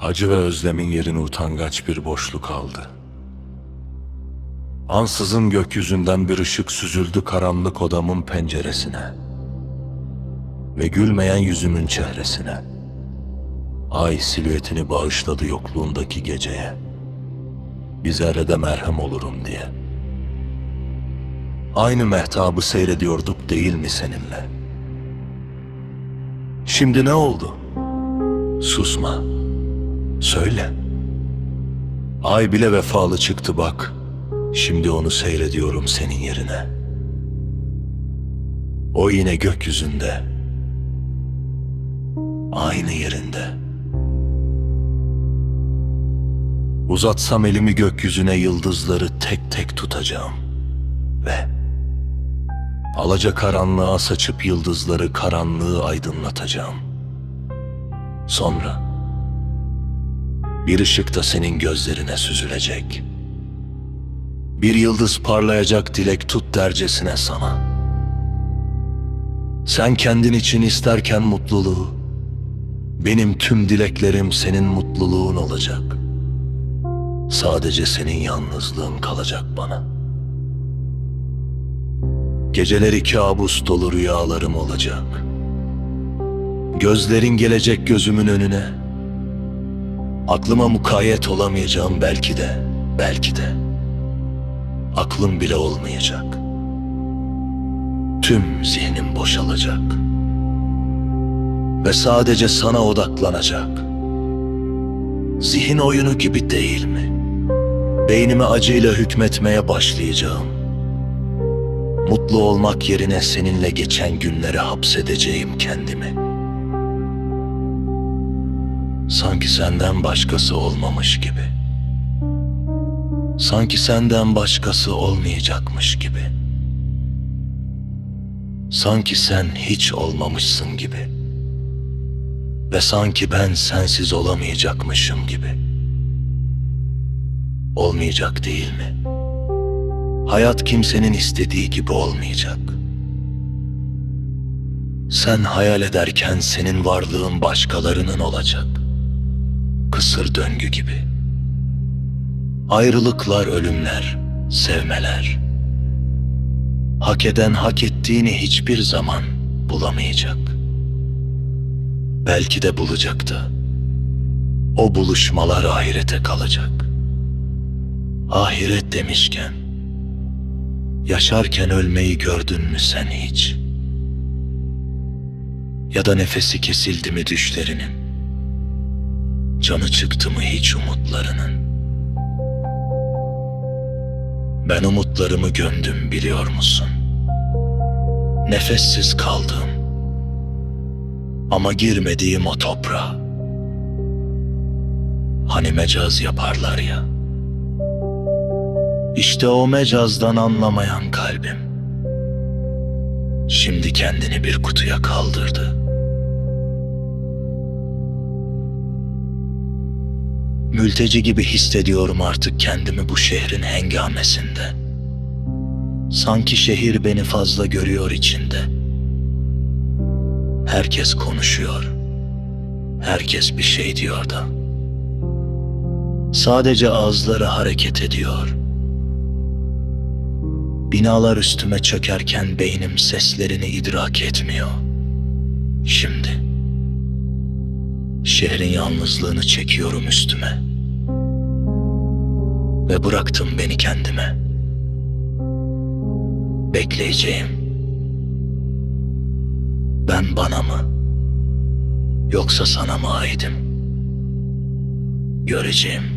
Acı ve özlemin yerini utangaç bir boşluk aldı. Ansızın gökyüzünden bir ışık süzüldü karanlık odamın penceresine. Ve gülmeyen yüzümün çehresine. Ay silüetini bağışladı yokluğundaki geceye. Bir zerrede merhem olurum diye. Aynı mehtabı seyrediyorduk değil mi seninle? Şimdi ne oldu? Susma. Söyle. Ay bile vefalı çıktı bak. Şimdi onu seyrediyorum senin yerine. O yine gökyüzünde. Aynı yerinde. Uzatsam elimi gökyüzüne yıldızları tek tek tutacağım. Ve alaca karanlığa saçıp yıldızları karanlığı aydınlatacağım. Sonra bir ışık da senin gözlerine süzülecek. Bir yıldız parlayacak dilek tut dercesine sana. Sen kendin için isterken mutluluğu, benim tüm dileklerim senin mutluluğun olacak. Sadece senin yalnızlığın kalacak bana. Geceleri kabus dolu rüyalarım olacak. Gözlerin gelecek gözümün önüne. Aklıma mukayyet olamayacağım belki de, belki de. Aklım bile olmayacak. Tüm zihnim boşalacak. Ve sadece sana odaklanacak. Zihin oyunu gibi değil mi? Beynime acıyla hükmetmeye başlayacağım. Mutlu olmak yerine seninle geçen günlere hapsedeceğim kendimi. Sanki senden başkası olmamış gibi. Sanki senden başkası olmayacakmış gibi. Sanki sen hiç olmamışsın gibi. Ve sanki ben sensiz olamayacakmışım gibi. Olmayacak değil mi? Hayat kimsenin istediği gibi olmayacak. Sen hayal ederken senin varlığın başkalarının olacak. Kısır döngü gibi. Ayrılıklar, ölümler, sevmeler. Hak eden hak ettiğini hiçbir zaman bulamayacak. Belki de bulacak da. O buluşmalar ahirete kalacak. Ahiret demişken, yaşarken ölmeyi gördün mü sen hiç? Ya da nefesi kesildi mi düşlerinin? Canı çıktı mı hiç umutlarının? Ben umutlarımı gömdüm biliyor musun? Nefessiz kaldım. Ama girmediğim o toprağa. Hani mecaz yaparlar ya. İşte o mecazdan anlamayan kalbim. Şimdi kendini bir kutuya kaldırdı. Mülteci gibi hissediyorum artık kendimi bu şehrin hengamesinde. Sanki şehir beni fazla görüyor içinde. Herkes konuşuyor. Herkes bir şey diyor da. Sadece ağızları hareket ediyor. Binalar üstüme çökerken beynim seslerini idrak etmiyor. Şimdi şehrin yalnızlığını çekiyorum üstüme. Ve bıraktım beni kendime. Bekleyeceğim. Ben bana mı? Yoksa sana mı aidim? Göreceğim.